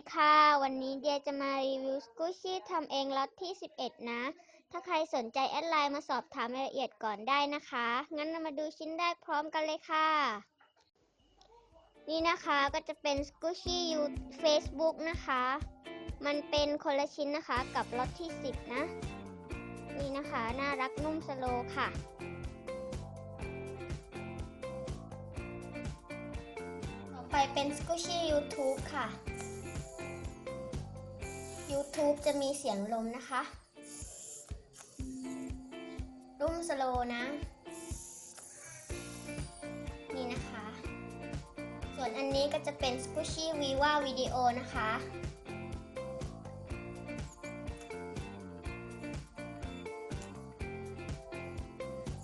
ดีค่ะ วันนี้เดียจะมารีวิวสกูชี่ทำเองล็อตที่ 11 นะ ถ้าใครสนใจแอดไลน์มาสอบถามรายละเอียดก่อนได้นะคะ งั้นเรามาดูชิ้นแรกพร้อมกันเลยค่ะ นี่นะคะก็จะเป็นสกูชี่ยู Facebook นะคะ มันเป็นคนละชิ้นนะคะกับล็อตที่ 10 นะ นี่นะคะน่ารักนุ่มสโลค่ะต่อไปเป็น Squishy YouTube ค่ะ YouTube จะมีเสียงลมนะคะรุ่มสโลนะ นี่นะคะ ส่วนอันนี้ก็จะเป็น Squishy Viva Video นะคะ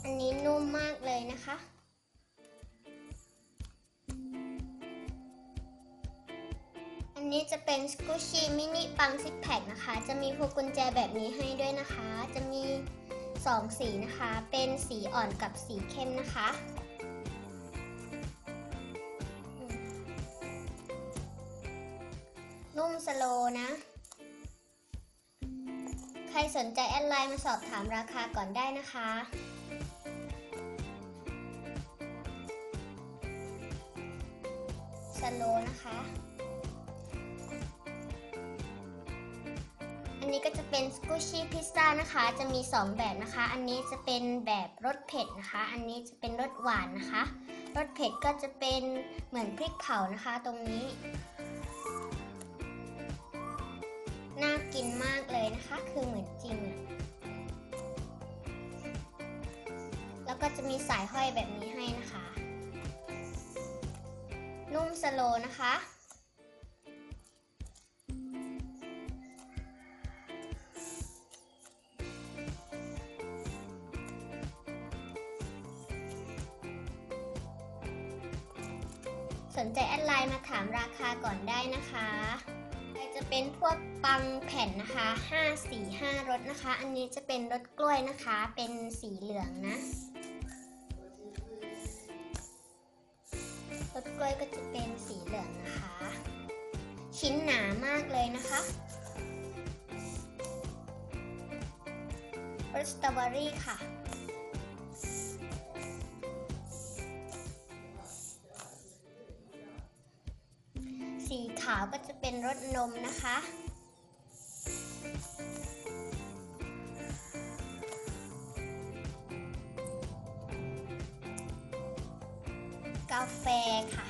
อันนี้นุ่มมากเลยนะคะ นนี้จะเป็น Squishy Mini ปังซิกแพคนะคะ จะมีพวงกุญแจแบบนี้ให้ด้วยนะคะ จะมี 2 สีนะคะ เป็นสีอ่อนกับสีเข้มนะคะ นุ่มสโลนะ ใครสนใจแอดไลน์มาสอบถามราคาก่อนได้นะคะสโลนะคะ อันนี้ก็จะเป็นสกูชี่พิซซ่านะคะ จะมี 2 แบบนะคะ อันนี้จะเป็นแบบรสเผ็ดนะคะ อันนี้จะเป็นรสหวานนะคะ รสเผ็ดก็จะเป็นเหมือนพริกเผานะคะ ตรงนี้ น่ากินมากเลยนะคะ คือเหมือนจริง แล้วก็จะมีสายห้อยแบบนี้ให้นะคะ นุ่มสโลนะคะ สนใจแอดไลน์มาถามราคาก่อนได้นะคะจะเป็นพวกปังแผ่นนะคะ5สี5รสนะคะ อันนี้จะเป็นรสกล้วยนะคะ เป็นสีเหลืองนะรสกล้วยก็จะเป็นสีเหลืองนะคะ ชิ้นหนามากเลยนะคะรสสตรอเบอรี่ค่ะ ก็จะเป็นรสนมนะคะ กาแฟค่ะ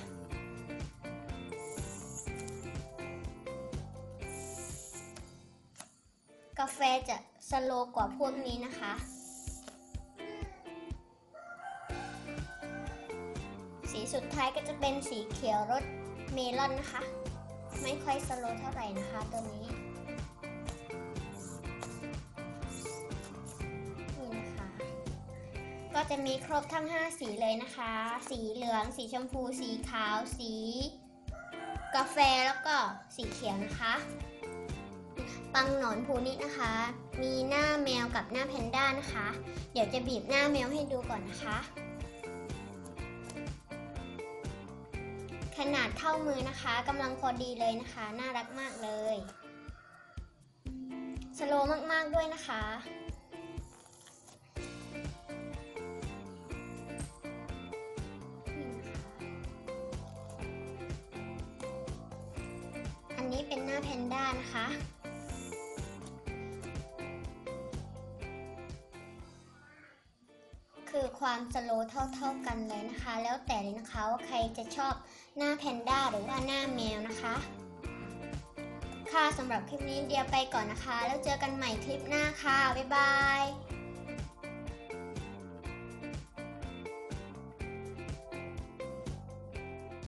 กาแฟจะสโลว์กว่าพวกนี้นะคะ สีสุดท้ายก็จะเป็นสีเขียวรสเมลอนนะคะ ไม่ค่อยสโลว์เท่าไหร่นะคะตัวนี้ นี่นะคะ ก็จะมีครบทั้ง 5 สีเลยนะคะ สีเหลือง สีชมพู สีขาว สี กาแฟแล้วก็สีเขียวนะคะปังหนอนภูนินะคะ มีหน้าแมวกับหน้าแพนด้านะคะ เดี๋ยวจะบีบหน้าแมวให้ดูก่อนนะคะ ขนาดเท่ามือนะคะกำลังพอดีเลยนะคะ น่ารักมากเลยสโลมาก ๆ ด้วยนะคะ อันนี้เป็นหน้าแพนด้านะคะ คือความสโลว์เท่า ๆกันเลยนะคะ แล้วแต่เลยนะคะว่าใครจะชอบหน้าแพนด้าหรือว่าหน้าแมวนะคะ ค่ะสำหรับคลิปนี้เดียวไปก่อนนะคะ แล้วเจอกันใหม่คลิปหน้าค่ะ บ๊ายบาย